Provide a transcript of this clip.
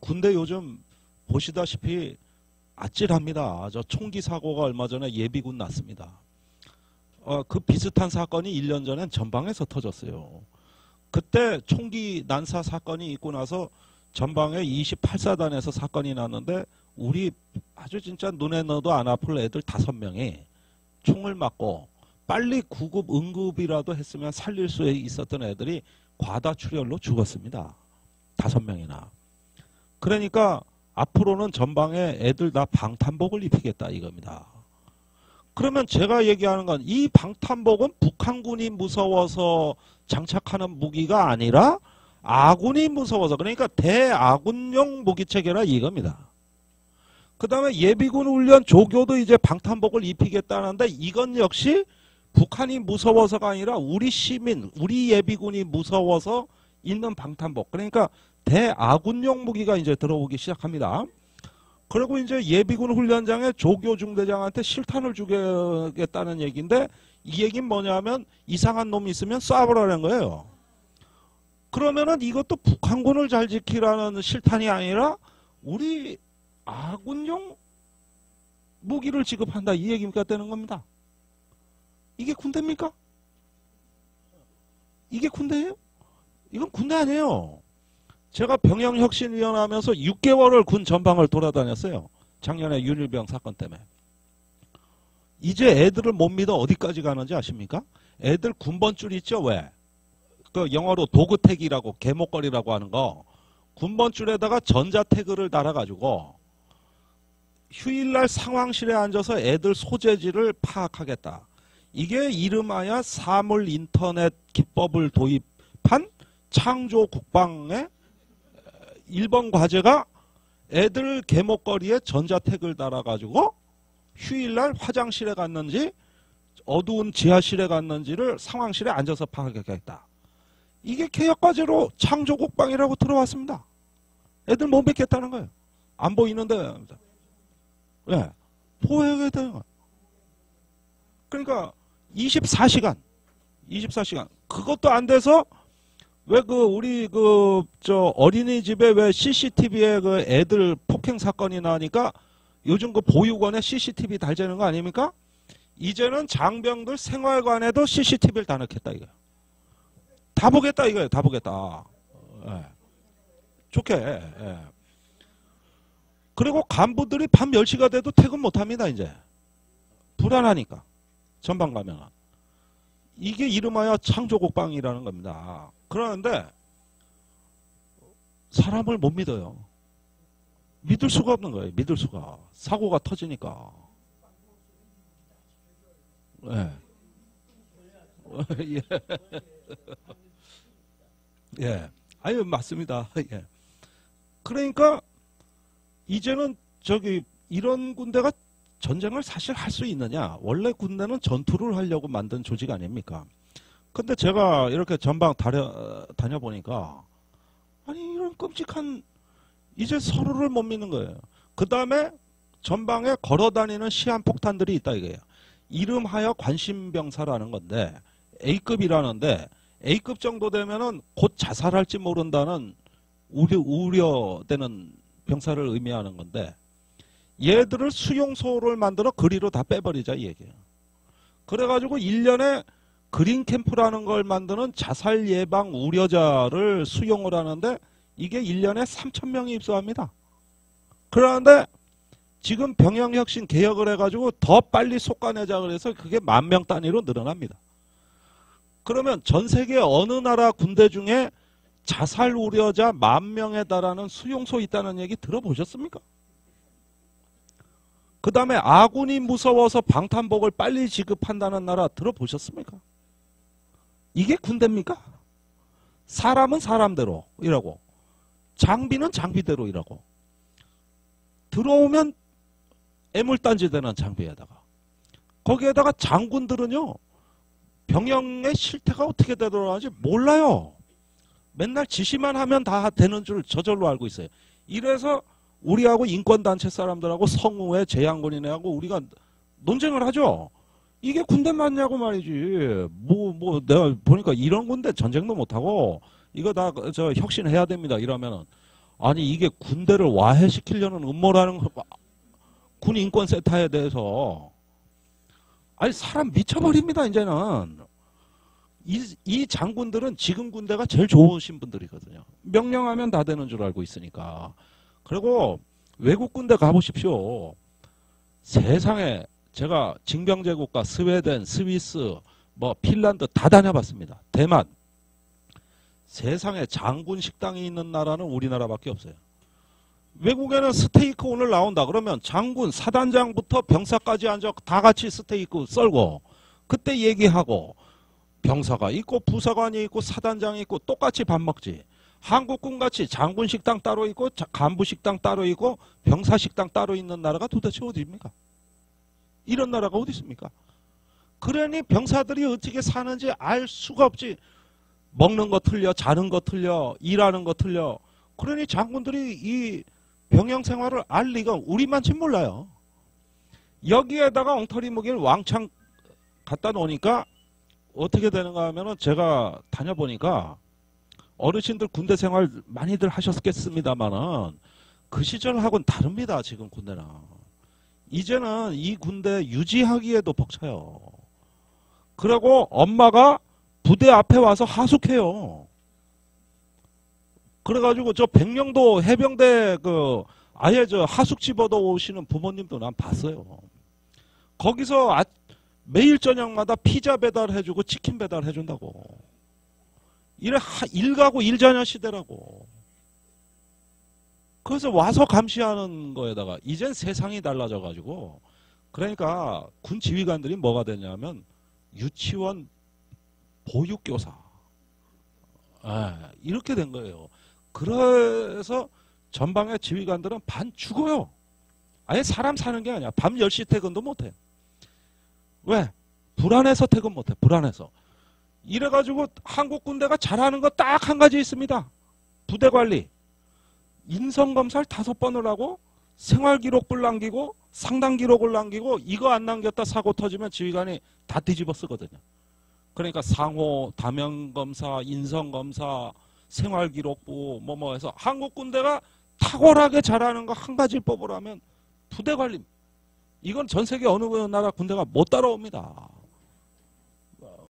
군대 요즘 보시다시피 아찔합니다. 저 총기 사고가 얼마 전에 예비군 났습니다. 어, 그 비슷한 사건이 1년 전엔 전방에서 터졌어요. 그때 총기 난사 사건이 있고 나서 전방에 28사단에서 사건이 났는데 우리 아주 진짜 눈에 넣어도 안 아플 애들 다섯 명이 총을 맞고 빨리 구급 응급이라도 했으면 살릴 수 있었던 애들이 과다 출혈로 죽었습니다. 다섯 명이나. 그러니까 앞으로는 전방에 애들 다 방탄복을 입히겠다 이겁니다. 그러면 제가 얘기하는 건 이 방탄복은 북한군이 무서워서 장착하는 무기가 아니라 아군이 무서워서 그러니까 대아군용 무기체계라 이겁니다. 그 다음에 예비군 훈련 조교도 이제 방탄복을 입히겠다는데 이건 역시 북한이 무서워서가 아니라 우리 시민, 우리 예비군이 무서워서 있는 방탄복. 그러니까 대아군용 무기가 이제 들어오기 시작합니다. 그리고 이제 예비군 훈련장에 조교 중대장한테 실탄을 주겠다는 얘기인데 이 얘기는 뭐냐면 이상한 놈이 있으면 쏴보라는 거예요. 그러면은 이것도 북한군을 잘 지키라는 실탄이 아니라 우리 아군용 무기를 지급한다 이 얘기가 되는 겁니다. 이게 군대입니까? 이게 군대예요? 이건 군대 아니에요. 제가 병영혁신위원 하면서 6개월을 군 전방을 돌아다녔어요. 작년에 윤일병 사건 때문에. 이제 애들을 못 믿어 어디까지 가는지 아십니까? 애들 군번줄 있죠? 왜? 그 영어로 도그택이라고 개목걸이라고 하는 거 군번줄에다가 전자태그를 달아가지고 휴일날 상황실에 앉아서 애들 소재지를 파악하겠다. 이게 이름하여 사물 인터넷 기법을 도입한 창조 국방의 1번 과제가 애들 개목걸이에 전자택을 달아가지고 휴일날 화장실에 갔는지 어두운 지하실에 갔는지를 상황실에 앉아서 파악하겠다. 이게 개혁 과제로 창조 국방이라고 들어왔습니다. 애들 못 뵙겠다는 거예요. 안 보이는데. 네. 보여야겠다는 거예요. 그러니까 24시간, 24시간. 그것도 안 돼서 왜 그 우리 그 저 어린이집에 왜 CCTV에 그 애들 폭행 사건이 나니까 요즘 그 보육원에 CCTV 달자는 거 아닙니까? 이제는 장병들 생활관에도 CCTV를 다 넣겠다 이거예요. 다 보겠다 이거예요. 다 보겠다. 예. 좋게. 예. 그리고 간부들이 밤 10시가 돼도 퇴근 못 합니다. 이제. 불안하니까. 전방 가면은. 이게 이름하여 창조국방이라는 겁니다. 그러는데 사람을 못 믿어요. 믿을 수가 없는 거예요. 믿을 수가. 사고가 터지니까. 예. 예. 예. 아유, 맞습니다. 예. 그러니까, 이제는 저기, 이런 군대가 전쟁을 사실 할 수 있느냐. 원래 군대는 전투를 하려고 만든 조직 아닙니까? 근데 제가 이렇게 전방 다녀, 다녀보니까, 아니, 이런 끔찍한, 이제 서로를 못 믿는 거예요. 그 다음에 전방에 걸어 다니는 시한폭탄들이 있다 이거예요. 이름하여 관심병사라는 건데, A급이라는데, A급 정도 되면은 곧 자살할지 모른다는 우려, 우려되는 병사를 의미하는 건데 얘들을 수용소를 만들어 그리로 다 빼버리자 이 얘기예요. 그래가지고 1년에 그린 캠프라는 걸 만드는 자살 예방 우려자를 수용을 하는데 이게 1년에 3천 명이 입소합니다. 그러는데 지금 병영혁신 개혁을 해가지고 더 빨리 속아내자 그래서 그게 만 명 단위로 늘어납니다. 그러면 전 세계 어느 나라 군대 중에 자살 우려자 만 명에 달하는 수용소 있다는 얘기 들어보셨습니까? 그 다음에 아군이 무서워서 방탄복을 빨리 지급한다는 나라 들어보셨습니까? 이게 군대입니까? 사람은 사람대로 이라고 장비는 장비대로 이라고 들어오면 애물단지 되는 장비에다가 거기에다가 장군들은요 병영의 실태가 어떻게 되더라는지 몰라요. 맨날 지시만 하면 다 되는 줄 저절로 알고 있어요. 이래서 우리하고 인권단체 사람들하고 성우회 재향군인회하고 우리가 논쟁을 하죠. 이게 군대 맞냐고 말이지. 뭐, 뭐, 내가 보니까 이런 군대 전쟁도 못하고, 이거 다, 저, 혁신해야 됩니다. 이러면은, 아니 이게 군대를 와해시키려는 음모라는 거- 군 인권센터에 대해서 아니 사람 미쳐버립니다 이제는 이, 이 장군들은 지금 군대가 제일 좋으신 분들이거든요 명령하면 다 되는 줄 알고 있으니까 그리고 외국 군대 가보십시오 세상에 제가 징병제 국가 스웨덴 스위스 뭐 핀란드 다 다녀봤습니다 대만 세상에 장군 식당이 있는 나라는 우리나라밖에 없어요. 외국에는 스테이크 오늘 나온다 그러면 장군 사단장부터 병사까지 앉아 다 같이 스테이크 썰고 그때 얘기하고 병사가 있고 부사관이 있고 사단장이 있고 똑같이 밥 먹지. 한국군 같이 장군 식당 따로 있고 자- 간부 식당 따로 있고 병사 식당 따로 있는 나라가 도대체 어디입니까? 이런 나라가 어디 있습니까? 그러니 병사들이 어떻게 사는지 알 수가 없지. 먹는 거 틀려, 자는 거 틀려, 일하는 거 틀려. 그러니 장군들이 이 병영 생활을 알 리가 우리만치 몰라요. 여기에다가 엉터리 무기를 왕창 갖다 놓으니까 어떻게 되는가 하면은 제가 다녀보니까 어르신들 군대 생활 많이들 하셨겠습니다만은 그 시절하고는 다릅니다. 지금 군대는. 이제는 이 군대 유지하기에도 벅차요. 그리고 엄마가 부대 앞에 와서 하숙해요. 그래가지고 저 백령도 해병대 그 아예 저 하숙 집어도 오시는 부모님도 난 봤어요. 거기서 아, 매일 저녁마다 피자 배달해주고 치킨 배달해준다고. 이래 하, 일가구 일자녀 시대라고. 그래서 와서 감시하는 거에다가 이젠 세상이 달라져가지고 그러니까 군 지휘관들이 뭐가 되냐면 유치원 보육교사. 예, 이렇게 된 거예요. 그래서 전방의 지휘관들은 반 죽어요. 아예 사람 사는 게 아니야. 밤 10시 퇴근도 못해. 왜? 불안해서 퇴근 못해. 불안해서. 이래가지고 한국 군대가 잘하는 거 딱 한 가지 있습니다. 부대 관리. 인성검사를 다섯 번을 하고 생활기록불 남기고 상당기록을 남기고 이거 안 남겼다 사고 터지면 지휘관이 다 뒤집어 쓰거든요. 그러니까 상호, 다면검사, 인성검사, 생활기록부 뭐뭐 해서 한국 군대가 탁월하게 잘하는 거 한 가지 뽑으라면 부대 관리. 이건 전 세계 어느 나라 군대가 못 따라옵니다.